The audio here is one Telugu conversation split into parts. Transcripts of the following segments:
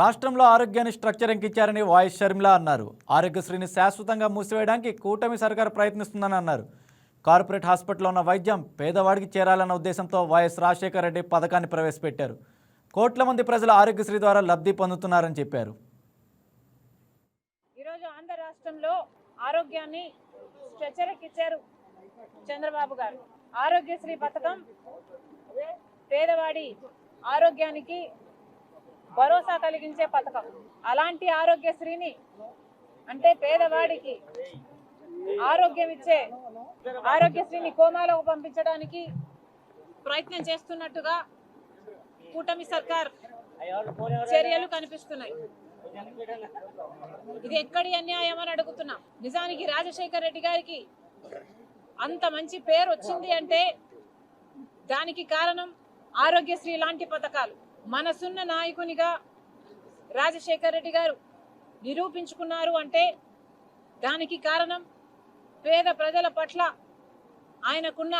రాష్ట్రంలో ఆరోగ్యాన్ని స్ట్రక్చరింగ్ ఇచ్చారని వాయిస్ షర్మిల అన్నారు. ఆరోగ్యశ్రీని శాశ్వతంగా మూసివేయడానికి కూటమి సర్కార్ ప్రయత్నిస్తుందని అన్నారు. కార్పొరేట్ హాస్పిటల్లో ఉన్న వైద్యం పేదవాడికి చేరాలన్న ఉద్దేశంతో వైఎస్ రాజశేఖర రెడ్డి పథకాన్ని ప్రవేశపెట్టారు. కోట్ల మంది ప్రజలు ఆరోగ్యశ్రీ ద్వారా లబ్ధి పొందుతున్నారని చెప్పారు. ఈరోజు ఆంధ్ర రాష్ట్రంలో ఆరోగ్యాన్ని ఇచ్చారు చంద్రబాబు గారు. ఆరోగ్యశ్రీ పథకం పేదవాడి ఆరోగ్యానికి భరోసా కలిగించే పథకం. అలాంటి ఆరోగ్యశ్రీని అంటే పేదవాడికి ఆరోగ్యం ఇచ్చే ఆరోగ్యశ్రీని కోమాలకు పంపించడానికి ప్రయత్నం చేస్తున్నట్టుగా కూటమి సర్కార్ చర్యలు కనిపిస్తున్నాయి. ఇది ఎక్కడి అన్యాయం అని అడుగుతున్నా. నిజానికి రాజశేఖర్ రెడ్డి గారికి అంత మంచి పేరు వచ్చింది అంటే దానికి కారణం ఆరోగ్యశ్రీ లాంటి పథకాలు. మనసున్న నాయకునిగా రాజశేఖర్ రెడ్డి గారు నిరూపించుకున్నారు అంటే దానికి కారణం పేద ప్రజల పట్ల ఆయనకున్న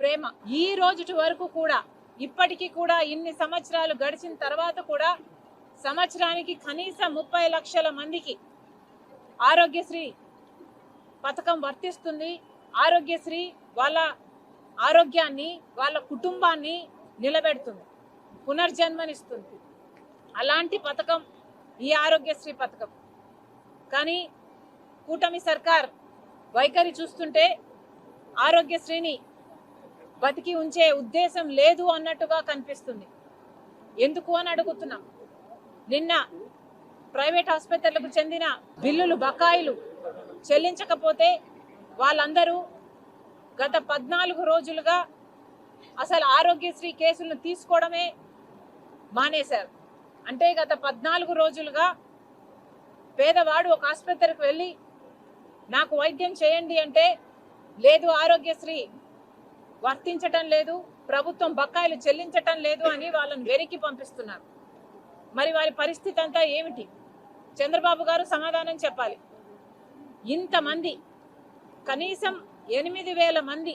ప్రేమ. ఈ రోజుటి వరకు కూడా ఇప్పటికీ కూడా ఇన్ని సంవత్సరాలు గడిచిన తర్వాత కూడా సంవత్సరానికి కనీసం ముప్పై లక్షల మందికి ఆరోగ్యశ్రీ పథకం వర్తిస్తుంది. ఆరోగ్యశ్రీ వాళ్ళ ఆరోగ్యాన్ని వాళ్ళ కుటుంబాన్ని నిలబెడుతుంది. పునర్జన్మనిస్తుంది. అలాంటి పథకం ఈ ఆరోగ్యశ్రీ పథకం. కానీ కూటమి సర్కార్ వైఖరి చూస్తుంటే ఆరోగ్యశ్రీని బతికి ఉంచే ఉద్దేశం లేదు అన్నట్టుగా కనిపిస్తుంది. ఎందుకు అని అడుగుతున్నాం. నిన్న ప్రైవేట్ ఆసుపత్రులకు చెందిన బిల్లులు బకాయిలు చెల్లించకపోతే వాళ్ళందరూ గత పద్నాలుగు రోజులుగా అసలు ఆరోగ్యశ్రీ కేసులను తీసుకోవడమే మానేశారు. అంటే గత పద్నాలుగు రోజులుగా పేదవాడు ఒక ఆసుపత్రికి వెళ్ళి నాకు వైద్యం చేయండి అంటే లేదు ఆరోగ్యశ్రీ వర్తించటం లేదు ప్రభుత్వం బకాయిలు చెల్లించటం లేదు అని వాళ్ళని వెరికి పంపిస్తున్నారు. మరి వారి పరిస్థితి అంతా ఏమిటి? చంద్రబాబు గారు సమాధానం చెప్పాలి. ఇంతమంది కనీసం ఎనిమిది వేల మంది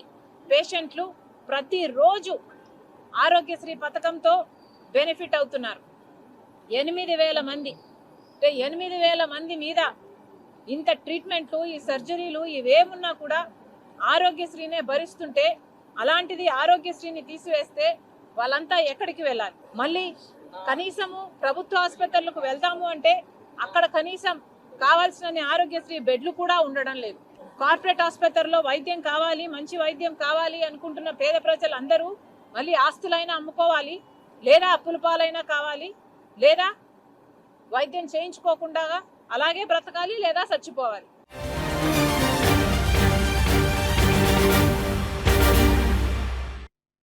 పేషెంట్లు ప్రతిరోజు ఆరోగ్యశ్రీ పథకంతో బెనిఫిట్ అవుతున్నారు. ఎనిమిది వేల మంది. అంటే ఎనిమిది వేల మంది మీద ఇంత ట్రీట్మెంట్లు ఈ సర్జరీలు ఇవేమున్నా కూడా ఆరోగ్యశ్రీనే భరిస్తుంటే అలాంటిది ఆరోగ్యశ్రీని తీసివేస్తే వాళ్ళంతా ఎక్కడికి వెళ్ళాలి? మళ్ళీ కనీసము ప్రభుత్వ ఆసుపత్రులకు వెళ్దాము అంటే అక్కడ కనీసం కావాల్సిన ఆరోగ్యశ్రీ బెడ్లు కూడా ఉండడం లేదు. కార్పొరేట్ ఆసుపత్రిలో వైద్యం కావాలి మంచి వైద్యం కావాలి అనుకుంటున్న పేద ప్రజలు అందరూ మళ్ళీ ఆస్తులైనా అమ్ముకోవాలి లేదా అప్పుల పాలైనా కావాలి లేదా వైద్యం చేయించుకోకుండా అలాగే బ్రతకాలి లేదా చచ్చిపోవాలి.